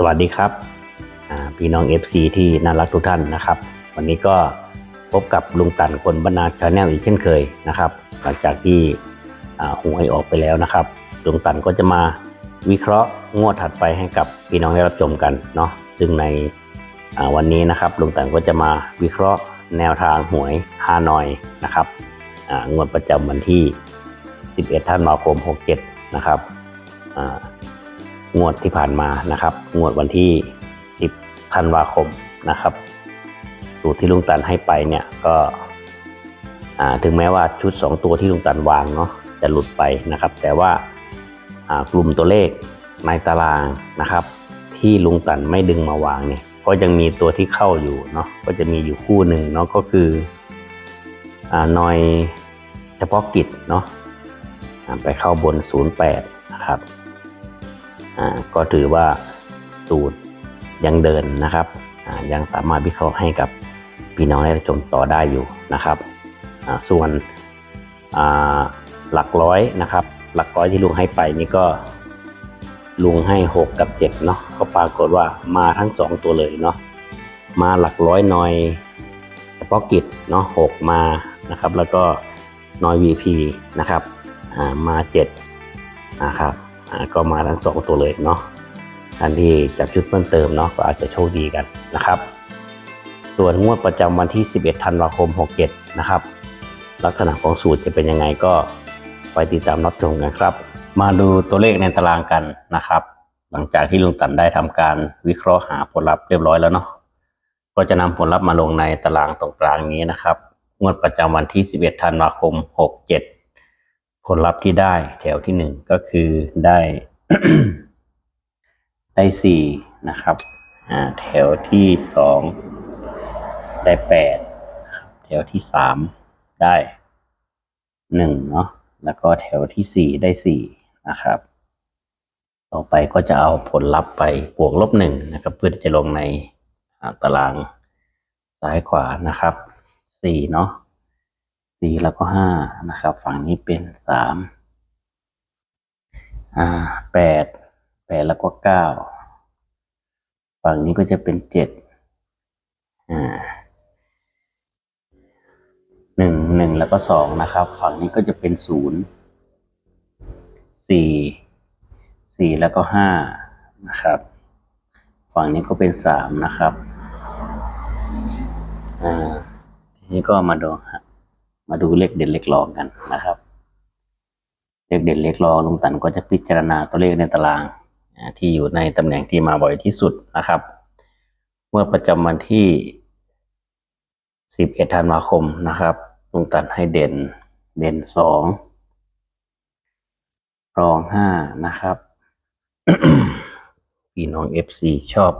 สวัสดีครับพี่น้อง FC ที่น่ารักทุกท่านนะครับ วันนี้ก็พบกับลุงตันคนบรรณาชาแนลอีกเช่นเคยนะครับหลังจากที่อ่าหวยออกไปแล้วนะครับ ลุงตันก็จะมาวิเคราะห์งวดถัดไปให้กับพี่น้องได้รับชมกันเนาะซึ่งในวันนี้นะครับลุงตันก็จะมาวิเคราะห์แนวทางหวยฮานอยนะครับงวดประจำวันที่ 11 ธันวาคม 67 นะครับ งวดที่ผ่านมานะครับ งวดวันที่ 10ธันวาคมนะครับสูตรที่ลุงตันให้ไปเนี่ยก็ถึงแม้ว่าชุด 2 ตัวที่ลุงตันวางเนาะจะหลุดไปนะครับ แต่ว่ากลุ่มตัวเลขในตารางนะครับ ที่ลุงตันไม่ดึงมาวางเนี่ยก็ยังมีตัวที่เข้าอยู่เนาะก็จะมีอยู่คู่หนึ่งเนาะก็คืออ่านอยเฉพาะกิจเนาะไปเข้าบน 08 นะครับ ก็ถือว่าสูตรยังเดินนะครับ ยังสามารถวิเคราะห์ให้กับพี่น้องได้ชมต่อได้อยู่นะครับ ส่วนหลักร้อยนะครับ หลักร้อยที่ลุงให้ไปนี่ก็ลุงให้ 6 กับ7เนาะก็ปรากฏว่ามาทั้ง 2 ตัวเลยเนาะมาหลักร้อยหน่อยเฉพาะกิจเนาะ6มานะครับ แล้วก็นอย VP นะครับมา 7 นะครับ ก็มาทั้ง2ตัวเลยเนาะท่านที่จับชุดเพิ่มเติมเนาะก็อาจจะโชคดีกันนะครับ ส่วนงวดประจำวันที่ 11 ธันวาคม 67 นะครับ ลักษณะของสูตรจะเป็นยังไงก็ไปติดตามรับชมกันครับ มาดูตัวเลขในตารางกันนะครับ หลังจากที่ลุงตันได้ทำการวิเคราะห์หาผลลัพธ์เรียบร้อยแล้วเนาะก็จะนำผลลัพธ์มาลงในตารางตรงกลางนี้นะครับ งวดประจำวันที่ 11 ธันวาคม 67 ผลลัพธ์ที่ได้แถวที่หนึ่งก็คือได้ ได้สี่นะครับแถวที่สองได้แปดแถวที่สามได้หนึ่งเนาะแล้วก็แถวที่สี่ได้สี่นะครับ ต่อไปก็จะเอาผลลัพธ์ไปบวกลบหนึ่งนะครับ เพื่อที่จะลงในตารางซ้ายขวานะครับสี่เนาะ สี่แล้วก็ห้านะครับ ฝั่งนี้เป็นสามอ่าแปดแปดแล้วก็เก้าฝั่งนี้ก็จะเป็นเจ็ดอ่าหนึ่งหนึ่งแล้วก็สองนะครับ ฝั่งนี้ก็จะเป็นศูนย์สี่สี่แล้วก็ห้านะครับ ฝั่งนี้ก็เป็นสามนะครับอ่าทีนี้ก็มาดูฮะ มาดูเลขเด่นเลขรองกันนะครับ เลขเด่นเลขรองลุงตันก็จะพิจารณาตัวเลขในตารางที่อยู่ในตำแหน่งที่มาบ่อยที่สุดนะครับ เมื่อประจำวันที่ 11ธันวาคมนะครับลุงตันให้เด่นเด่นสองรองห้านะครับพี่น้อง FC ชอบ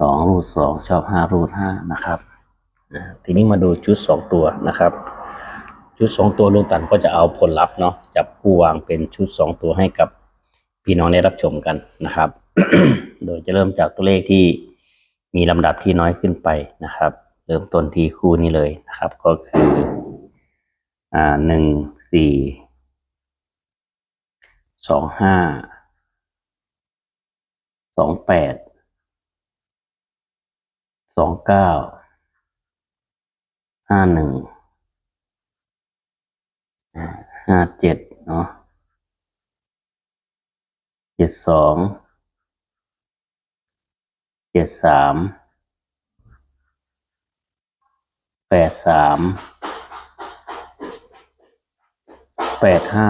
สองรูดสองชอบห้ารูดห้านะครับ ทีนี้มาดูชุดสองตัวนะครับ ชุดสองตัวลุงตันก็จะเอาผลลัพธ์เนาะจับผู้วางเป็นชุดสองตัวให้กับพี่น้องได้รับชมกันนะครับ โดยจะเริ่มจากตัวเลขที่มีลำดับที่น้อยขึ้นไปนะครับ เริ่มต้นที่คู่นี้เลยนะครับ ก็คืออ่าหนึ่งสี่สองห้าสองแปดสองเก้า ห้าหนึ่งห้าเจ็ดเนาะเจ็ดสองเจ็ดสามแปดสามแปดห้า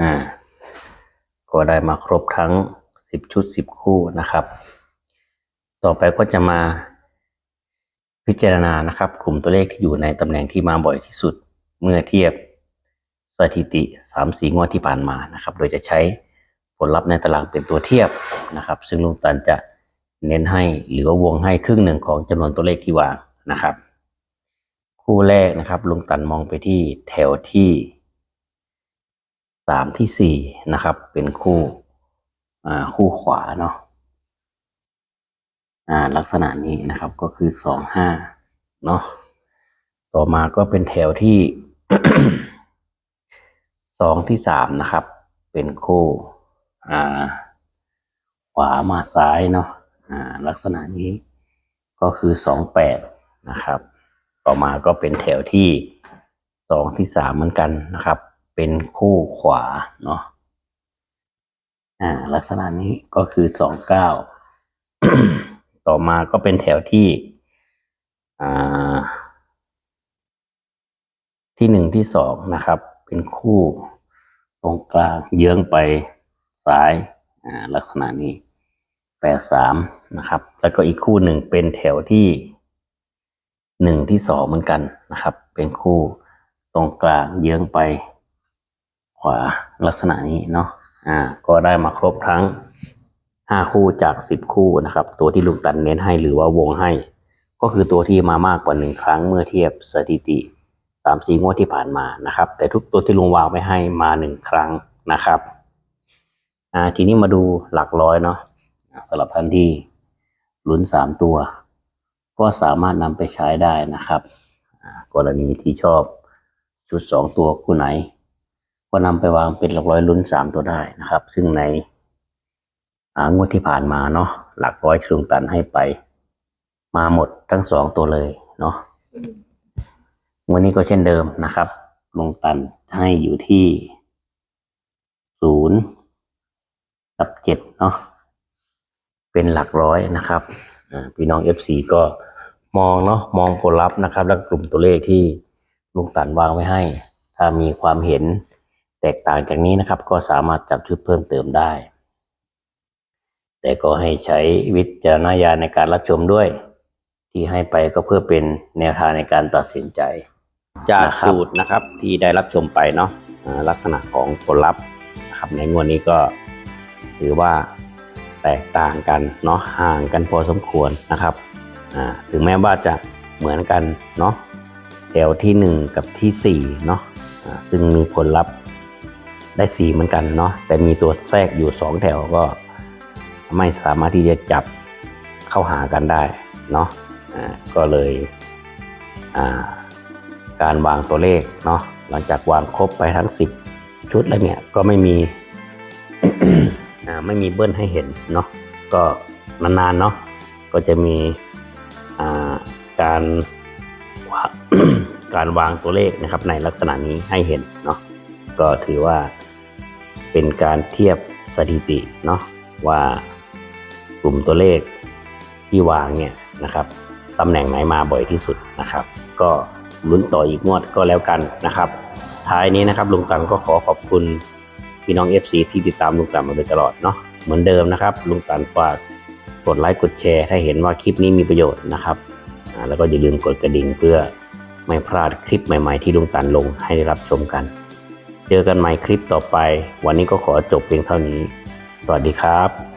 อ่า ก็ได้มาครบทั้งสิบชุดสิบคู่นะครับ ต่อไปก็จะมา พิจารณานะครับ กลุ่มตัวเลขที่อยู่ในตำแหน่งที่มาบ่อยที่สุด เมื่อเทียบสถิติ3ามสี่งวดที่ผ่านมานะครับ โดยจะใช้ผลลัพธ์ในตารางเป็นตัวเทียบนะครับ ซึ่งลุงตันจะเน้นให้หรือว่าวงให้ครึ่งหนึ่งของจำนวนตัวเลขที่วางนะครับ คู่แรกนะครับ ลุงตันมองไปที่แถวที่สามที่สี่นะครับ เป็นคู่คู่ขวาเนาะ อ่าลักษณะนี้นะครับก็คือสองห้าเนาะต่อมาก็เป็นแถวที่สองที่สามนะครับ เป็นคู่อ่าขวามาซ้ายเนาะอ่าลักษณะนี้ก็คือสองแปดนะครับ ต่อมาก็เป็นแถวที่สองที่สามเหมือนกันนะครับ เป็นคู่ขวาเนาะอ่าลักษณะนี้ก็คือสองเก้า ต่อมาก็เป็นแถวที่ที่หนึ่งที่สองนะครับ เป็นคู่ตรงกลางเยื้องไปซ้ายาลักษณะนี้แปดสามนะครับ แล้วก็อีกคู่หนึ่งเป็นแถวที่หนึ่งที่สองเหมือนกันนะครับ เป็นคู่ตรงกลางเยื้องไปขวาลักษณะนี้เนาะอ่า ก็ได้มาครบทั้ง ห้าคู่จากสิบคู่นะครับ ตัวที่ลุงตันเน้นให้หรือว่าวงให้ ก็คือตัวที่มามากกว่าหนึ่งครั้งเมื่อเทียบสถิติสามสี่งวดที่ผ่านมานะครับ แต่ทุกตัวที่ลุงวางไว้ให้มาหนึ่งครั้งนะครับอ่าทีนี้มาดูหลักร้อยเนาะสำหรับท่านที่ลุ้นสามตัว ก็สามารถนำไปใช้ได้นะครับ กรณีที่ชอบชุดสองตัวคู่ไหน ก็นำไปวางเป็นหลักร้อยลุ้นสามตัวได้นะครับ ซึ่งใน งวดที่ผ่านมาเนาะหลักร้อยที่ลุงตันให้ไป มาหมดทั้งสองตัวเลยเนาะวันนี้ก็เช่นเดิมนะครับลุงตันให้อยู่ที่ศูนย์กับเจ็ดเนาะเป็นหลักร้อยนะครับพี่น้องเอฟซีก็มองเนาะมองผลลัพธ์นะครับ แล้วก็กลุ่มตัวเลขที่ลุงตันวางไว้ให้ ถ้ามีความเห็นแตกต่างจากนี้นะครับ ก็สามารถจับชุดเพิ่มเติมได้ แต่ก็ให้ใช้วิจารณญาณในการรับชมด้วย ที่ให้ไปก็เพื่อเป็นแนวทางในการตัดสินใจ จากสูตรนะครับที่ได้รับชมไปเนาะลักษณะของผลลัพธ์นะครับในงวดนี้ก็ถือว่าแตกต่างกันเนาะห่างกันพอสมควรนะครับถึงแม้ว่าจะเหมือนกันเนาะแถวที่หนึ่งกับที่สี่เนาะซึ่งมีผลลัพธ์ได้สี่เหมือนกันเนาะแต่มีตัวแทรกอยู่สองแถวก็ ไม่สามารถที่จะจับเข้าหากันได้เนาะก็เลยาการวางตัวเลขเนาะหลังจากวางครบไปทั้ง 10 ชุดแล้วเนี่ยก็ไม่มีไม่มีเบิ้ลให้เห็นเนาะก็นานๆเนาะก็จะมีาการาการวางตัวเลขนะครับในลักษณะนี้ให้เห็นเนาะก็ถือว่าเป็นการเทียบสถิติเนาะว่า กลุ่มตัวเลขที่วางเนี่ยนะครับตำแหน่งไหนมาบ่อยที่สุดนะครับ ก็ลุ้นต่ออีกงวดก็แล้วกันนะครับ ท้ายนี้นะครับลุงตันก็ขอขอบคุณพี่น้อง FC ที่ติดตามลุงตันมาโดยตลอดเนาะเหมือนเดิมนะครับ ลุงตันฝากกดไลค์กดแชร์ ถ้าเห็นว่าคลิปนี้มีประโยชน์นะครับแล้วก็อย่าลืมกดกระดิ่งเพื่อไม่พลาดคลิปใหม่ ๆ ที่ลุงตันลงให้ได้รับชมกัน เจอกันใหม่คลิปต่อไป วันนี้ก็ขอจบเพียงเท่านี้ สวัสดีครับ